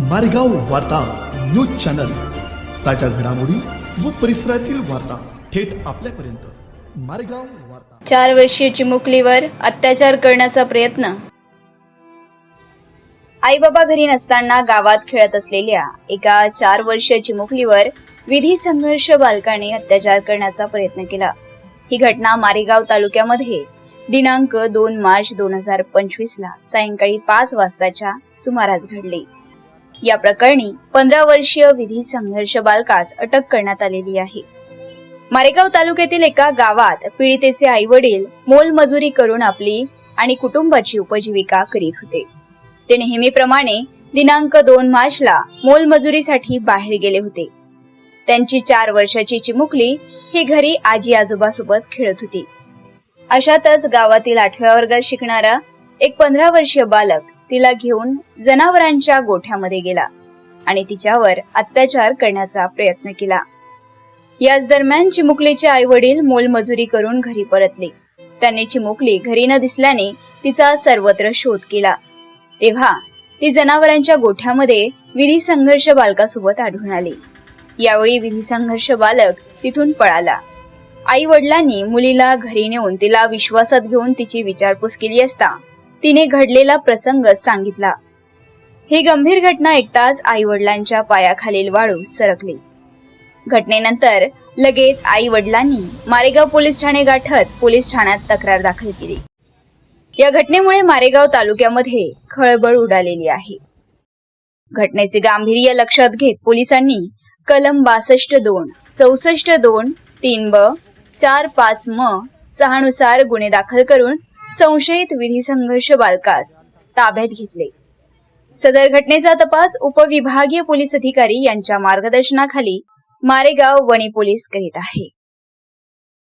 मारेगाव वार्ता news channel. ताज्या घडामोडी व परिसरातील वार्ता थेट आपल्यापर्यंत. मारेगाव वार्ता. चार वर्षीय चिमुकलीवर अत्याचार करण्याचा प्रयत्न. आई बाबा घरी नसताना गावात खेळत असलेल्या एका चार वर्षीय चिमुकलीवर विधी संघर्ष बालकाने अत्याचार करण्याचा प्रयत्न केला. ही घटना मारेगाव तालुक्यामध्ये दिनांक दोन मार्च दोन हजार पंचवीस ला सायंकाळी पाच वाजताच्या सुमारास घडली. या प्रकरणी पंधरा वर्षीय विधी संघर्ष बालकास अटक करण्यात आलेली आहे. मारेगाव तालुक्यातील एका गावात पीडितेचे आई वडील मोलमजुरी करून आपली आणि कुटुंबाची उपजीविका करीत होते. ते नेहमीप्रमाणे दिनांक दोन मार्चला मोलमजुरीसाठी बाहेर गेले होते. त्यांची चार वर्षाची चिमुकली ही घरी आजी आजोबासोबत खेळत होती. अशातच गावातील आठव्या वर्गात शिकणारा एक पंधरा वर्षीय बालक तिला घेऊन जनावरांच्या गोठ्यामध्ये गेला आणि तिच्यावर अत्याचार करण्याचा प्रयत्न केला. याच दरम्यान चिमुकलीचे आई वडील मोलमजुरी करून घरी परतले. त्यांनी चिमुकली घरी न दिसल्याने तिचा सर्वत्र शोध केला. तेव्हा ती जनावरांच्या गोठ्यामध्ये विधी संघर्ष बालकासोबत आढळून आली. यावेळी विधी संघर्ष बालक तिथून पळाला. आई वडिलांनी मुलीला घरी नेऊन तिला विश्वासात घेऊन तिची विचारपूस केली असता तिने घडलेला प्रसंग सांगितला. ही गंभीर घटना ऐकताच आई वडिलांच्या पायाखालील वाळू सरकली. घटनेनंतर लगेच आई वडिलांनी मारेगाव पोलीस ठाणे गाठत पोलीस ठाण्यात तक्रार दाखल केली. या घटनेमुळे मारेगाव तालुक्यामध्ये खळबळ उडालेली आहे. घटनेचे गांभीर्य लक्षात घेत पोलिसांनी कलम बासष्ट दोन चौसष्ट दोन तीन ब चार पाच म सहानुसार गुन्हे दाखल करून संशयित विधी संघर्ष बालकास ताब्यात घेतले. सदर घटनेचा तपास उपविभागीय पोलीस अधिकारी यांच्या मार्गदर्शनाखाली मारेगाव वणी पोलीस करीत आहे.